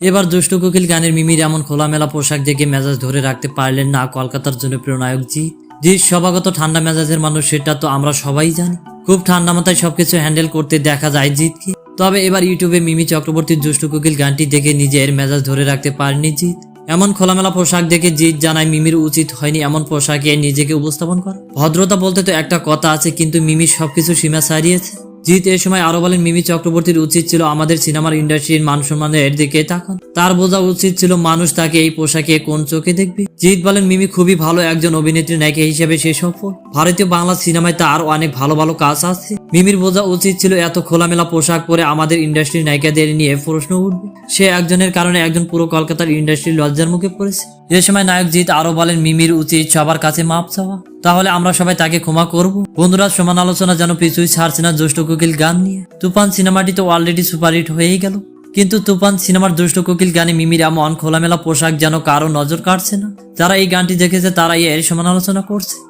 এবার দুষ্ট কোকিল গানের মিমির এমন খোলামেলা পোশাক দেখে মেজাজ ধরে রাখতে পারলেন না কলকাতার নায়ক জি জি সভাগত ঠান্ডা মেজাজের মানুষ, সেটা তো আমরা সবাই জানি। খুব ঠান্ডা মাথায় সবকিছু হ্যান্ডেল করতে দেখা যায় জিতকে তবে এবার ইউটিউবে মিমি চক্রবর্তীর দুষ্ট কোকিল গানটি দেখে নিজের মেজাজ ধরে রাখতে পারেনি জিত এমন খোলামেলা পোশাক দেখে জিত জানায়, মিমির উচিত হয়নি এমন পোশাকে নিজেকে উপস্থাপন করা। ভদ্রতা বলতে তো একটা কথা আছে, কিন্তু মিমি সবকিছু সীমা ছাড়িয়েছে। জিৎ এ সময় আরও বলেন, মিমি চক্রবর্তীর উচিত ছিল আমাদের সিনেমার ইন্ডাস্ট্রির মান সম্মানের দিকে তাকান। তার বোঝা উচিত ছিল মানুষ তাকে এই পোশাকে কোন চোখে দেখবে। জিত বলেন, মিমি খুবই ভালো একজন অভিনেত্রী, নায়িকা হিসেবে সে সফল। ভারতীয় বাংলা সিনেমায় তার অনেক ভালো ভালো কাজ আছে। মিমির বোঝা উচিত ছিল এত খোলামেলা পোশাক পরে আমাদের ইন্ডাস্ট্রির নায়িকাদের নিয়ে প্রশ্ন উঠবে। সে একজনের কারণে একজন পুরো কলকাতার ইন্ডাস্ট্রি লজ্জার মুখে পড়েছে। এ সময় নায়ক জিৎ আরও বলেন, মিমির উচিত সবার কাছে মাপ চাওয়া। তাহলে আমরা সবাই তাকে ক্ষমা করব। বন্ধুরা, সমান আলোচনা যেন পিছুই ছাড়ছে না জ্যেষ্ঠ কোকিল গান নিয়ে। তুফান সিনেমাটি তো অলরেডি সুপারহিট হয়েই গেল। কিন্তু তুফান সিনেমার দুষ্ট কোকিল গানে মিমির এমন খোলামেলা পোশাক যেন কারও নজর কাটছে না। যারা এই গানটি দেখেছে তারা এর সমান আলোচনা করছে।